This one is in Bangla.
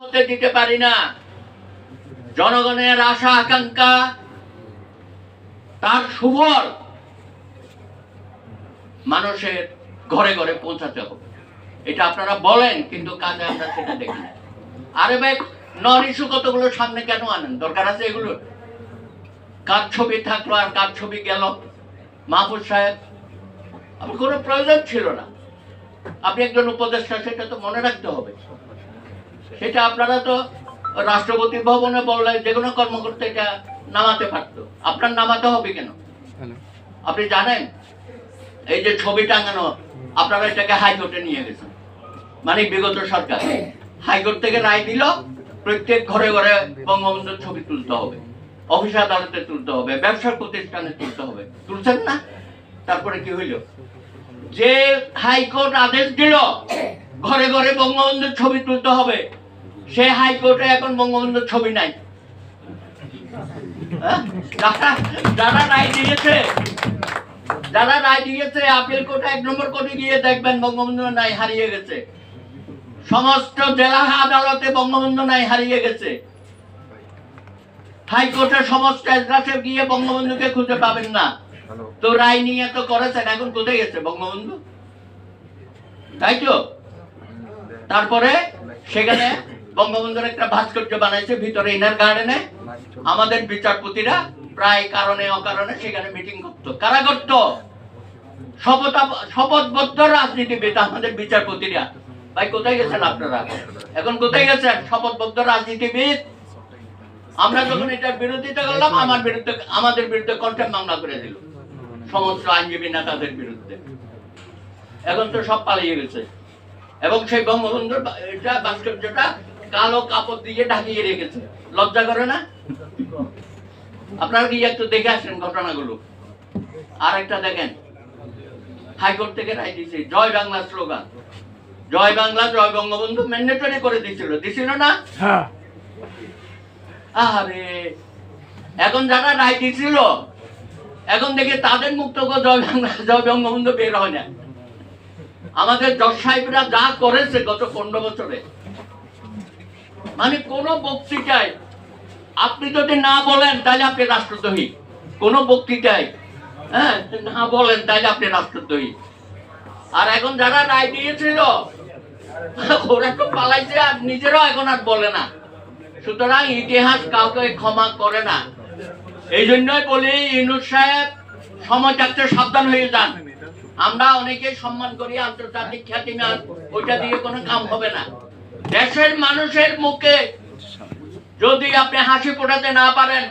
হতে দিতে পারি না। জনগণের আশা, আকাঙ্ক্ষা, তার সুফল মানুষের ঘরে ঘরে পৌঁছাতে হবে। এটা আপনারা বলেন, কিন্তু কাজে আমরা সেটা দেখি না। আরে ভাই নন ইস্যু কতগুলো সামনে কেন আনেন? দরকার আছে এগুলো? কার ছবি থাকল আর কার ছবি গেল? মাহফুজ সাহেব আপনার কোনো প্রয়োজন ছিল না। আপনি একজন উপদেষ্টা, সেটা তো মনে রাখতে হবে। সেটা আপনারা তো রাষ্ট্রপতি ভবনে বললে যে কোনো কর্মকর্তা এটা নামাতে পারতো। আপনার নামাতে হবে কেন? আপনি জানেন? এই যে ছবি টাঙানো আপনারা এটাকে হাইকোর্টে নিয়ে গেছেন। মানে বিগত সরকার। হাইকোর্ট থেকে রায় দিল প্রত্যেক ঘরে ঘরে বঙ্গবন্ধুর ছবি তুলতে হবে। অফিস আদালতে তুলতে হবে ব্যবসার প্রতিষ্ঠানে তুলতে হবে। তুলছেন না? তারপরে কি হইল? যে হাইকোর্ট আদেশ দিল ঘরে ঘরে বঙ্গবন্ধুর ছবি তুলতে হবে। সে হাইকোর্টে এখন বঙ্গবন্ধুর ছবি নাই। হ্যাঁ? যারা- যারা রায় দিয়েছে। যারা রায় দিয়েছে, আপিল কোর্টে এক নম্বর কোর্টে গিয়ে দেখবেন বঙ্গবন্ধু নাই, হারিয়ে গেছে। সমস্ত জেলা আদালতে বঙ্গবন্ধু নাই, হারিয়ে গেছে। হাইকোর্টের সমস্ত গিয়ে বঙ্গবন্ধুকে খুঁজে পাবেন না। তো রায় নিয়ে তো করেছেন, এখন কোথায় গেছে বঙ্গবন্ধু? তাই তো? তারপরে সেখানে বঙ্গবন্ধুর একটা ভাস্কর্য বানাইছে, ভিতরে ইনার গার্ডেনে আমাদের বিচারপতিরা প্রায় কারণে অকারণে সেখানে মিটিং করতো। কারা করতো শপথ শপথবদ্ধ রাজনীতিবিদ আমাদের বিচারপতিরা। ভাই, কোথায় গেছেন আপনারা? এখন কোথায় গেছেন? শপথবদ্ধ রাজনীতিবিদ? আমরা যখন এটার বিরোধিতা করলাম, আমার বিরুদ্ধে, আমাদের বিরুদ্ধে কন্টেম মামলা করে দিল। সমস্ত আইনজীবী নেতাদের বিরুদ্ধে। এখন তো সব পালিয়ে গেছে। এবং সেই বঙ্গবন্ধুর এটা ভাস্কর্যটা কালো কাপড় দিয়ে ঢাকিয়ে রেখেছে। লজ্জা করে না? আপনারা কি একটু দেখে আসেন ঘটনাগুলো? আর একটা দেখেন। হাইকোর্ট থেকে রায় দিয়েছে জয় বাংলা স্লোগান। জয় বাংলা জয় বঙ্গবন্ধু ম্যান্ডেটরি করে দিছিল। দিছিল না? আরে এখন যারা রায় দিছিল এখন দেখে তাদের মুক্ত জয় বাংলা জয় বঙ্গবন্ধু বের হয় না। আমাদের জজ সাহেবরা যা করেছে গত পনেরো বছরে। মানে কোন বক্তৃতায় আপনি যদি না বলেন, তাহলে আপনি রাষ্ট্রদ্রোহী। কোন বক্তৃতায় হ্যাঁ না বলেন, তাহলে আপনি রাষ্ট্রদ্রোহী। আর এখন যারা রায় দিয়েছিল, ওরা তো পালাইছে আর নিজেরাও এখন আর বলে না। সুতরাং ইতিহাস কাউকে ক্ষমা করে না। এই জন্যই বলি, ইনুস সাহেব সময় থাকতে সাবধান হয়ে যান। আমরা অনেকে সম্মান করি, আন্তর্জাতিক খ্যাতিমান ওইটা দিয়ে কোনো কাম হবে না। দেশের মানুষের মুখে যদি আপনি হাসি ফোটাতে না পারেন